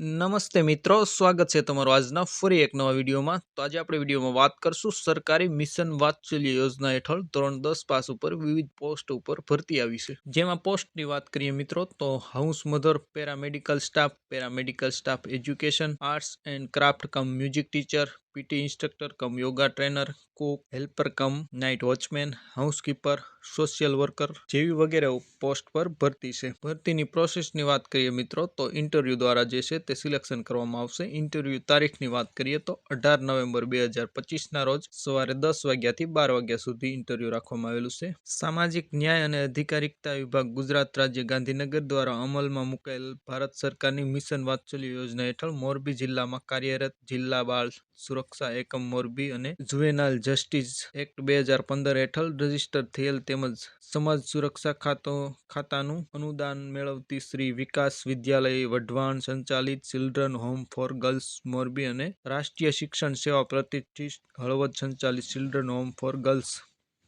નમસ્તે મિત્રો, સ્વાગત છે તમારું આજના ફરી એક નવા વિડીયોમાં. તો આજે આપણે વિડીયોમાં વાત કરશું સરકારી મિશન વાત્સલ્ય યોજના હેઠળ ધોરણ દસ પાસ ઉપર વિવિધ પોસ્ટ ઉપર ભરતી આવી છે. જેમાં પોસ્ટની વાત કરીએ મિત્રો, તો house mother, paramedical staff paramedical staff education, arts and craft cum music teacher PT instructor cum, yoga trainer, cook, helper cum, night watchman, housekeeper, social worker જેવી વગેરે પોસ્ટ પર ભરતી છે. ભરતીની પ્રોસેસની વાત કરીએ મિત્રો, તો ઇન્ટરવ્યૂ દ્વારા જે છે તે સિલેક્શન કરવામાં આવશે. ઇન્ટરવ્યૂ તારીખની વાત કરીએ તો અઢાર નવેમ્બર બે હજાર પચીસના રોજ સવારે દસ વાગ્યાથી બાર વાગ્યા સુધી ઇન્ટરવ્યૂ રાખવામાં આવેલું છે. સામાજિક ન્યાય અને અધિકારિકતા વિભાગ ગુજરાત રાજ્ય ગાંધીનગર દ્વારા અમલમાં મુકાયેલ ભારત સરકારની મિશન વાત્સલ્ય યોજના હેઠળ મોરબી જિલ્લામાં કાર્યરત જિલ્લા બાળ સુરક્ષા એકમ મોરબી અને જુવેનાઇલ જસ્ટિસ એક્ટ બે હજાર પંદર હેઠળ રજિસ્ટર થયેલ તેમજ સમાજ સુરક્ષા ખાતો ખાતાનું અનુદાન મેળવતી શ્રી વિકાસ વિદ્યાલય, વઢવાણ, સંચાલિત children home for girls Morbi અને રાષ્ટ્રીય શિક્ષણ સેવા પ્રતિષ્ઠિત હળવદ સંચાલિત children home for girls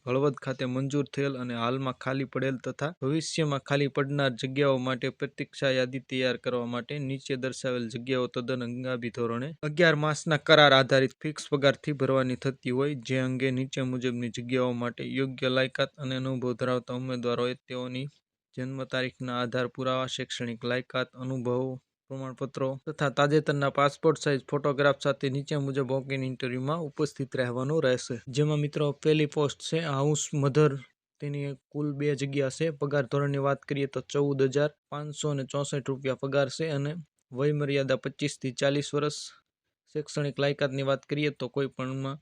Halvad ખાતે મંજૂર થયેલ અને હાલમાં ખાલી પડેલ તથા ભવિષ્યમાં ખાલી પડનાર જગ્યાઓ માટે પ્રતીક્ષા યાદી તૈયાર કરવા માટે નીચે દર્શાવેલ જગ્યાઓ તદ્દન હંગામી ધોરણે અગિયાર માસના કરાર આધારિત ફિક્સ પગારથી ભરવાની થતી હોય, જે અંગે નીચે મુજબની જગ્યાઓ માટે યોગ્ય લાયકાત અને અનુભવ ધરાવતા ઉમેદવારોએ તેઓની જન્મ તારીખના આધાર પુરાવા, શૈક્ષણિક લાયકાત, અનુભવ પ્રમાણપત્રો તથા તાજેતરના પાસપોર્ટ સાઇઝ ફોટોગ્રાફ સાથે નીચે મુજબ વોક-ઇન ઇન્ટરવ્યુમાં ઉપસ્થિત રહેવાનું રહેશે. જેમાં મિત્રો પહેલી પોસ્ટ છે હાઉસ મધર તેની કુલ બે જગ્યા છે. પગાર ધોરણની વાત કરીએ તો ચૌદ હજાર પાંચસો ને ચોસઠ રૂપિયા પગાર છે અને વયમર્યાદા પચીસથી ચાલીસ વર્ષ. શૈક્ષણિક લાયકાતની વાત કરીએ તો કોઈ પણમાં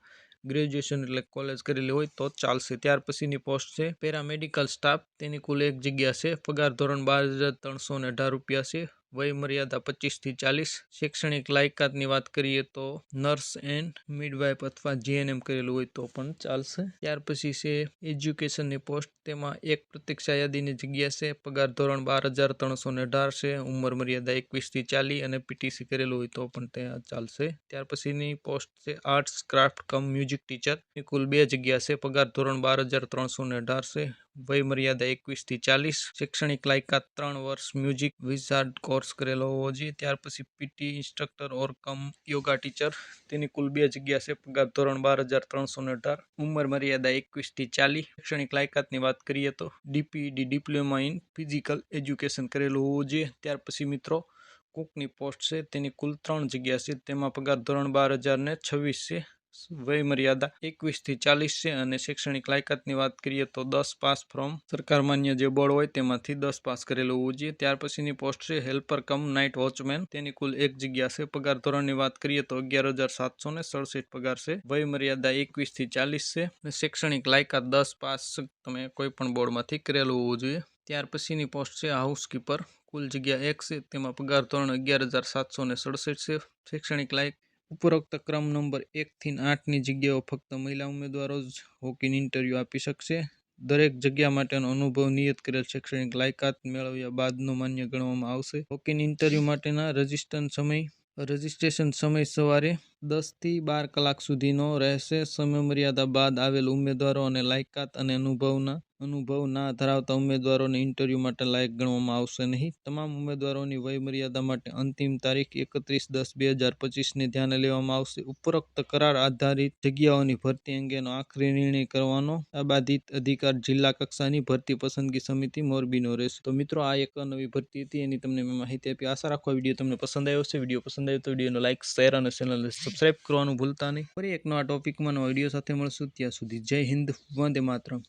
ગ્રેજ્યુએશન એટલે કોલેજ કરેલી હોય તો ચાલશે. ત્યાર પછીની પોસ્ટ છે પેરામેડિકલ સ્ટાફ તેની કુલ એક જગ્યા છે. પગાર ધોરણ બાર હજાર ત્રણસો અઢાર રૂપિયા છે. વય મર્યાદા પચીસથી ચાલીસ. શૈક્ષણિક લાયકાતની વાત કરીએ તો નર્સ એન્ડ મિડવાઇફ અથવા જીએનએમ કરેલું હોય તો પણ ચાલશે. ત્યાર પછી છે એજ્યુકેશનની પોસ્ટ. તેમાં એક પ્રતીક્ષા યાદીની જગ્યા છે. પગાર ધોરણ બાર હજાર ત્રણસો ને અઢાર છે. ઉંમર મર્યાદા એકવીસથી ચાલી અને પીટીસી કરેલું હોય તો પણ ત્યાં ચાલશે. ત્યાર પછીની પોસ્ટ છે arts craft cum music teacher એ કુલ બે જગ્યા છે. પગાર ધોરણ બાર હજાર ત્રણસો ને અઢાર છે. વય મર્યાદા એકવીસથી ચાલીસ, શૈક્ષણિક લાયકાત ત્રણ વર્ષ, મ્યુઝિક વિઝાર્ડ કોર્સ કરેલો હોવો જોઈએ, ત્યાર પછી PT instructor or cum yoga teacher. તેની કુલ બે જગ્યા છે, પગાર ધોરણ બાર હજાર ત્રણસો ને અઢાર, ઉંમર મર્યાદા એકવીસથી ચાલી શૈક્ષણિક લાયકાતની વાત કરીએ તો DPD diploma in physical education કરેલું હોવું જોઈએ. ત્યાર પછી મિત્રો, કુકની પોસ્ટ છે, તેની કુલ ત્રણ જગ્યા છે, તેમાં પગાર ધોરણ બાર હજાર ને છવ્વીસ છે વય મર્યાદા એકવીસથી ચાલીસ છે અને શૈક્ષણિક લાયકાતની વાત કરીએ તો દસ પાસ ફ્રોમ સરકાર માન્ય જે બોર્ડ હોય તેમાંથી દસ પાસ કરેલું હોવું જોઈએ. ત્યાર પછીની પોસ્ટ છે હેલ્પર કમ નાઇટ વોચમેન. તેની કુલ એક જગ્યા છે પગાર ધોરણની વાત કરીએ તો અગિયાર હજાર સાતસો ને સડસઠ પગાર છે. વય મર્યાદા એકવીસથી ચાલીસ છે અને શૈક્ષણિક લાયકાત દસ પાસ તમે કોઈ પણ બોર્ડમાંથી કરેલું હોવું જોઈએ. ત્યાર પછીની પોસ્ટ છે હાઉસકીપર. કુલ જગ્યા એક છે, તેમાં પગાર ધોરણ અગિયાર હજાર સાતસો સડસઠ છે. શૈક્ષણિક લાયક ઉપરોક્ત ક્રમ નંબર એકથી આઠની જગ્યાઓ ફક્ત મહિલા ઉમેદવારો જ વોક-ઇન ઇન્ટરવ્યૂ આપી શકશે. દરેક જગ્યા માટેનો અનુભવ નિયત કરેલ શૈક્ષણિક લાયકાત મેળવ્યા બાદનો માન્ય ગણવામાં આવશે. વોક-ઇન ઇન્ટરવ્યૂ માટેના રજિસ્ટ્રેશન સમય રજિસ્ટ્રેશન સમય સવારે દસથી બાર કલાક સુધીનો રહેશે. સમયમર્યાદા બાદ આવેલ ઉમેદવારો અને લાયકાત અને અનુભવના અનુભવ ના ધરાવતા ઉમેદવારોને ઇન્ટરવ્યૂ માટે લાયક ગણવામાં આવશે નહીં. તમામ ઉમેદવારોની વયમર્યાદા માટે અંતિમ તારીખ એકત્રીસ દસ બે હજાર પચીસને ધ્યાને લેવામાં આવશે. ઉપરોક્ત કરાર આધારિત જગ્યાઓની ભરતી અંગેનો આખરી નિર્ણય કરવાનો. આબાધિત અધિકાર જિલ્લા કક્ષાની ભરતી પસંદગી સમિતિ મોરબીનો રહેશે. તો મિત્રો, આ એક નવી ભરતી હતી એની તમને મેં માહિતી આપી. આશા રાખો વીડિયો તમને પસંદ આવ્યો છે વીડિયો પસંદ આવ્યો તો વિડીયોનો લાઇક શેર અને ચેનલને સબસ્ક્રાઇબ કરવાનું ભૂલતા નહીં. ફરી એક નવા ટોપિકમાં નવા વીડિયો સાથે મળશું. ત્યાં સુધી જય હિન્દ, વંદે માતરમ.